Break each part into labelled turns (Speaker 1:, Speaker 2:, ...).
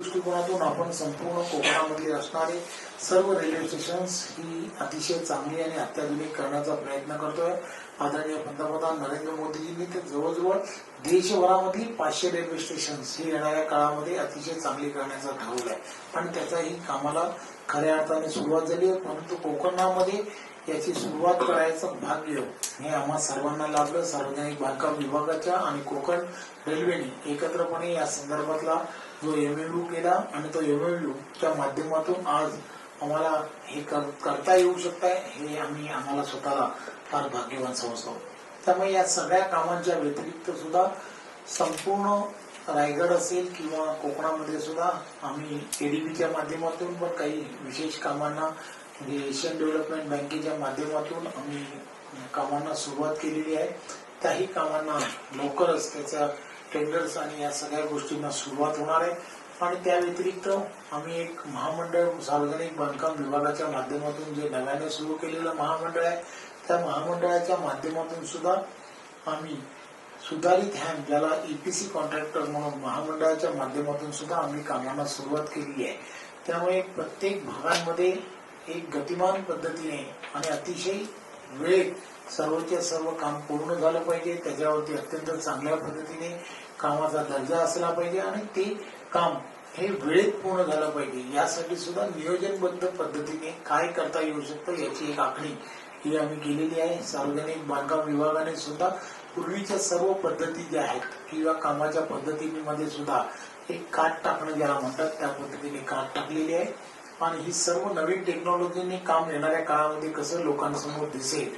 Speaker 1: दृष्टिकोनातून आपण संपूर्ण कोकणामध्ये असणारे सर्व रेल्वे स्टेशन्स ही अतिशय चांगली आणि अत्याधुनिक करण्याचा प्रयत्न करतोय. आदरणीय पंतप्रधान नरेंद्र मोदीजींनी ते जवळजवळ देशभरामधली पाचशे रेल्वे स्टेशन्स ही येणाऱ्या काळामध्ये अतिशय चांगली करण्याचा ठरवलं आहे. आणि त्याचाही कामाला खऱ्या अर्थाने सुरुवात झाली परंतु कोकणामध्ये याची सुरुवात करायचं भाग्य हे आम्हा सर्वांना लाभलं. सार्वजनिक बांधकाम विभागाच्या आणि कोकण रेल्वेने एकत्रपणे या संदर्भातला जो एमएमयू केला आणि तो एमएमयू च्या माध्यमातून आज आम्हाला हे करता येऊ शकत आहे हे आम्ही आम्हाला स्वतःला फार भाग्यवान समजतो. त्यामुळे या सगळ्या कामांच्या व्यतिरिक्त सुद्धा संपूर्ण रायगड असेल किंवा कोकणामध्ये सुद्धा आम्ही एडीबीच्या माध्यमातून पण काही विशेष कामांना म्हणजे एशियन डेव्हलपमेंट बँकेच्या माध्यमातून आम्ही कामांना सुरुवात केलेली आहे. त्याही कामांना लवकरच त्याचा टेंडर्स आणि या सगळ्या गोष्टींना सुरुवात होणार आहे. आणि त्या व्यतिरिक्त आम्ही एक महामंडळ सार्वजनिक बांधकाम विभागाच्या माध्यमातून जे नव्याने सुरू केलेलं महामंडळ आहे त्या महामंडळाच्या माध्यमातून सुद्धा आम्ही सुधारित हॅम ज्याला ईपीसी कॉन्ट्रॅक्टर म्हणून महामंडळाच्या माध्यमातून सुद्धा आम्ही कामांना सुरुवात केलेली आहे. त्यामुळे प्रत्येक भागांमध्ये एक गतिमान पद्धतीने आणि अतिशय वेळेत सर्वच्या सर्व काम पूर्ण झालं पाहिजे. त्याच्यावरती अत्यंत चांगल्या पद्धतीने कामाचा दर्जा असला पाहिजे आणि ते काम हे वेळेत पूर्ण झालं पाहिजे. यासाठी सुद्धा नियोजनबद्ध पद्धतीने काय करता येऊ शकतं याची एक आखणी ही आम्ही केलेली आहे. सार्वजनिक बांधकाम विभागाने सुद्धा पूर्वीच्या सर्व पद्धती ज्या आहेत किंवा कामाच्या पद्धतीमध्ये सुद्धा एक काट टाकणं ज्याला म्हणतात त्या पद्धतीने काट टाकलेली आहे. आणि ही सर्व नवीन टेक्नॉलॉजीने काम येणाऱ्या काळामध्ये कसं लोकांसमोर दिसेल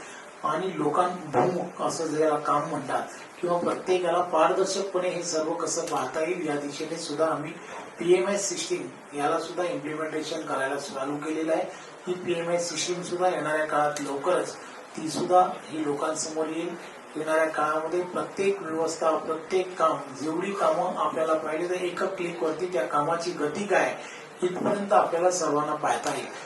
Speaker 1: आणि लोकांभिमुख असं ज्याला काम म्हणतात किंवा प्रत्येकाला पारदर्शकपणे हे सर्व कसं पाहता येईल या दिशेने सुद्धा आम्ही पीएमएस सिस्टीम याला सुद्धा इम्प्लिमेंटेशन करायला चालू केलेलं आहे. ही पीएमएस सिस्टीम सुद्धा येणाऱ्या काळात लवकरच ती सुद्धा ही लोकांसमोर येईल. येणाऱ्या काळामध्ये प्रत्येक व्यवस्था प्रत्येक काम जेवढी कामं आपल्याला पाहिजे तर एका क्लिकवरती त्या कामाची गती काय इथपर्यंत आपल्याला सर्वांना पाहता येईल.